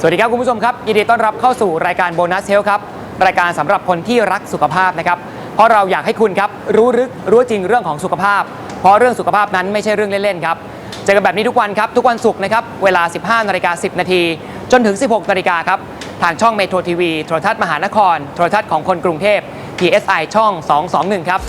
สวัสดีครับคุณผู้ชมครับยินดีต้อนรับเข้าสู่รายการโบนัสเฮลครับรายการสำหรับคนที่รักสุขภาพนะครับเพราะเราอยากให้คุณครับรู้ลึกรู้จริงเรื่องของสุขภาพ เพราะเรื่องสุขภาพนั้นไม่ใช่เรื่องเล่นๆครับเจอกันแบบนี้ทุกวันครับทุกวันศุกร์นะครับเวลา 15นาฬิกา10 นาทีจนถึง 16นาฬิกาครับทางช่องเมโทรทีวีโทรทัศน์มหานคร โทรทัศน์ของคนกรุงเทพ PSI ช่อง 221 ครับ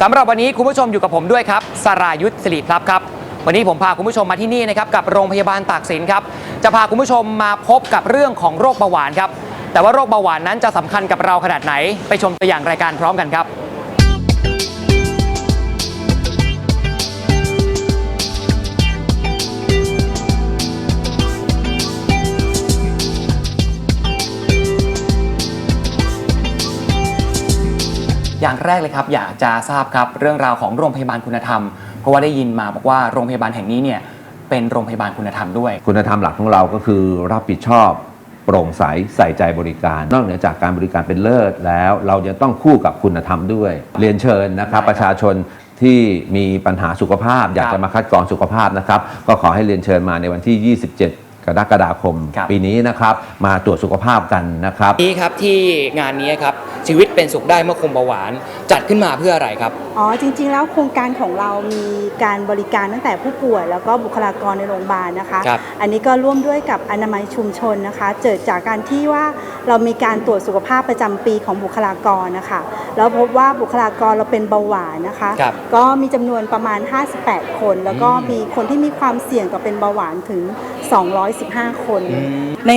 สำหรับวันนี้คุณผู้ชมอยู่กับผมด้วยครับสรายุทธสิริพลับครับวันนี้ผมพาคุณผู้ชมมาที่นี่นะครับกับโรงพยาบาลตากสินครับจะพาคุณผู้ชมมาพบกับเรื่องของโรคเบาหวานครับแต่ว่าโรคเบาหวานนั้นจะสำคัญกับเราขนาดไหน ไปชมตัวอย่างรายการพร้อมกันครับ อย่างแรกเลยครับ อยากจะทราบครับเรื่องราวของโรงพยาบาลคุณธรรม เพราะว่าได้ยินมาบอกว่าโรงพยาบาลแห่งนี้เนี่ยเป็นโรงพยาบาลคุณธรรมด้วย คุณธรรมหลักของเราก็คือรับผิดชอบโปร่งใสใส่ใจบริการ นอกเหนือจากการบริการเป็นเลิศแล้ว เราจะต้องคู่กับคุณธรรมด้วย เรียนเชิญนะครับได้ครับประชาชนที่มีปัญหาสุขภาพ อยากครับจะมาคัดกรองสุขภาพนะครับก็ขอให้เรียนเชิญมาในวันที่ 27กรกฎาคมครับปีนี้นะครับ มาตรวจสุขภาพกันนะครับ นี้ครับที่งานนี้ครับ ชีวิตเป็นสุขได้เมื่อคุมเบาหวาน จัดขึ้นมาเพื่ออะไรครับ อ๋อจริง ๆ แล้วโครงการของเรามีการบริการตั้งแต่ผู้ป่วย แล้วก็บุคลากรในโรงพยาบาลนะคะ ครับอันนี้ก็ร่วมด้วยกับอนามัยชุมชนนะคะ เกิดจากการที่ว่าเรามีการตรวจสุขภาพประจำปีของบุคลากรนะคะแล้วพบว่าบุคลากรเราเป็นเบาหวานนะคะ ครับก็มีจำนวนประมาณ 58 คน แล้วก็อืม มีคนที่มีความเสี่ยงต่อเป็นเบาหวานถึง 215 คนใน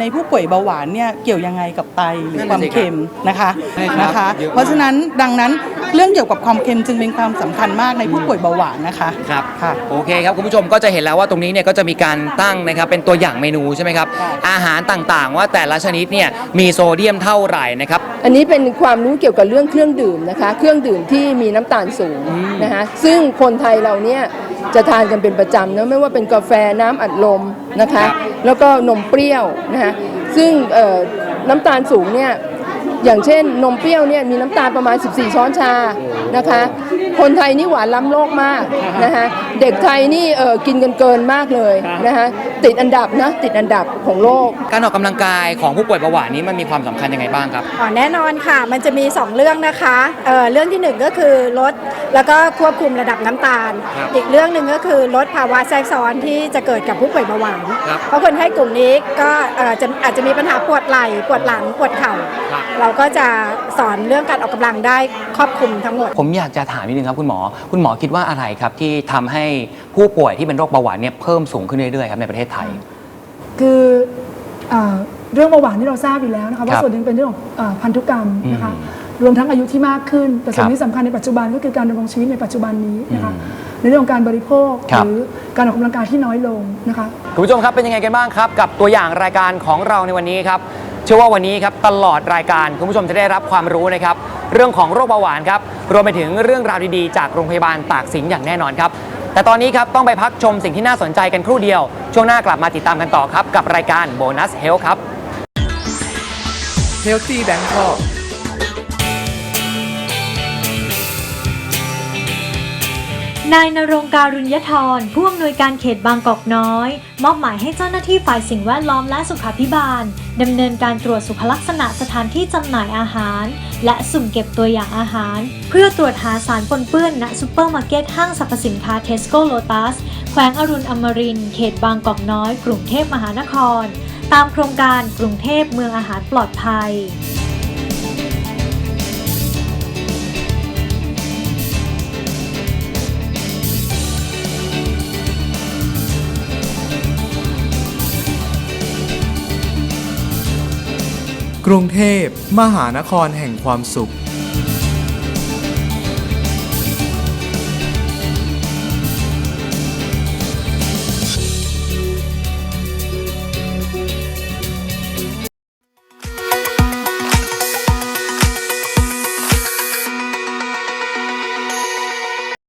ในผู้ป่วยเบาหวานเนี่ยเกี่ยวยังไงกับไตหรือนั่นคน่ะวามสิครับเค็มนะคะใช่ครับนะคะ เยอะมาก เพราะฉะนั้นดังนั้นเรื่องเกี่ยวกับความเค็มจึงเป็นความสำคัญมากในผู้ป่วยเบาหวานนะคะครับ ค่ะ โอเคครับ คุณผู้ชมก็จะเห็นแล้วว่าตรงนี้เนี่ยก็จะมีการตั้งนะครับเป็นตัวอย่างเมนูใช่ไหมครับค่ะอาหารต่างๆ ว่าแต่ละชนิดเนี่ยมีโซเดียมเท่าไหร่นะครับ อันนี้เป็นความรู้เกี่ยวกับเรื่องเครื่องดื่มนะคะ เครื่องดื่มที่มีน้ำตาลสูงนะคะ ซึ่งคนไทยเราเนี่ย จะทานกันเป็นประจำนะไม่ว่าเป็นกาแฟน้ำอัดลมนะคะ แล้วก็นมเปรี้ยวนะคะซึ่งน้ำตาลสูงเนี่ยอย่างเช่นนมเปรี้ยวเนี่ยมีน้ำตาลประมาณ 14 ช้อนชานะคะ คนไทยนี่หวานล้ำโลกมากนะคะเด็กไทยนี่เอ่อกินกันเกินมากเลยนะคะติดอันดับนะติดอันดับของโลก การออกกำลังกายของผู้ป่วยเบาหวานนี้มันมีความสำคัญยังไงบ้างครับอ๋อแน่นอนค่ะ มันจะมี 2 เรื่องนะคะเอ่อเรื่องที่ 1 ก็คือลดแล้วก็ควบคุมระดับน้ำตาลครับอีกเรื่องหนึ่งก็คือลดภาวะแทรกซ้อนที่จะเกิดกับผู้ป่วยเบาหวานครับเพราะคนไข้กลุ่มนี้ก็เอ่อจะอาจจะมีปัญหาปวดไหล่ปวดหลังปวดเข่าครับเราก็จะสอนเรื่องการออกกำลังได้ครอบคลุมทั้งหมด ผมอยากจะถามนิดนึงครับคุณหมอ คุณหมอคิดว่าอะไรครับที่ทำให้ผู้ป่วยที่เป็นโรคเบาหวานเนี่ยเพิ่มสูงขึ้นเรื่อยๆครับในประเทศไทย คืออ่าเรื่องเบาหวานที่เราทราบอยู่แล้วนะคะครัว่าบส่วนหนึ่งเป็นเรื่องของอ่าพันธุกรรมนะคะอืรวมทั้งอายุที่มากขึ้น แต่ส่วครันบที่สำคัญในปัจจุบันก็คือการดำรงชีวิตในปัจจุบันนี้นะคะอืมในเรื่องของการบริโภคครับหรือการออกกำลังกายที่น้อยลงนะคะ คุณผู้ชมครับเป็นยังไงกันบ้างครับ กับตัวอย่างรายการของเราในวันนี้ครับเชื่อว่าวันนี้ครับตลอดรายการคุณผู้ชมจะได้รับความรู้นะครับเรื่องของโรคเบาหวานครับรวมไปถึงเรื่องราวดีๆ จากโรงพยาบาลตากสินอย่างแน่นอนครับ แต่ตอนนี้ครับต้องไปพักชมสิ่งที่น่าสนใจกันครู่เดียว ช่วงหน้ากลับมาติดตามกันต่อครับ กับรายการโบนัสเฮลครับ เฮลซีแบงคอก นายนรงการุญยธรผู้อำนวยการเขตบางกอกน้อย มอบหมายให้เจ้าหน้าที่ฝ่ายสิ่งแวดล้อมและสุขาภิบาลดำเนินการตรวจสุขลักษณะสถานที่จำหน่ายอาหาร และสุ่มเก็บตัวอย่างอาหาร เพื่อตรวจหาสารปนเปื้อนณซูเปอร์มาร์เก็ตห้างสรรพสินค้าเทสโก้โลตัสแขวงอรุณอมรินเขตบางกอกน้อย กรุงเทพมหานคร ตามโครงการกรุงเทพเมืองอาหารปลอดภัย กรุงเทพ มหานครแห่งความสุข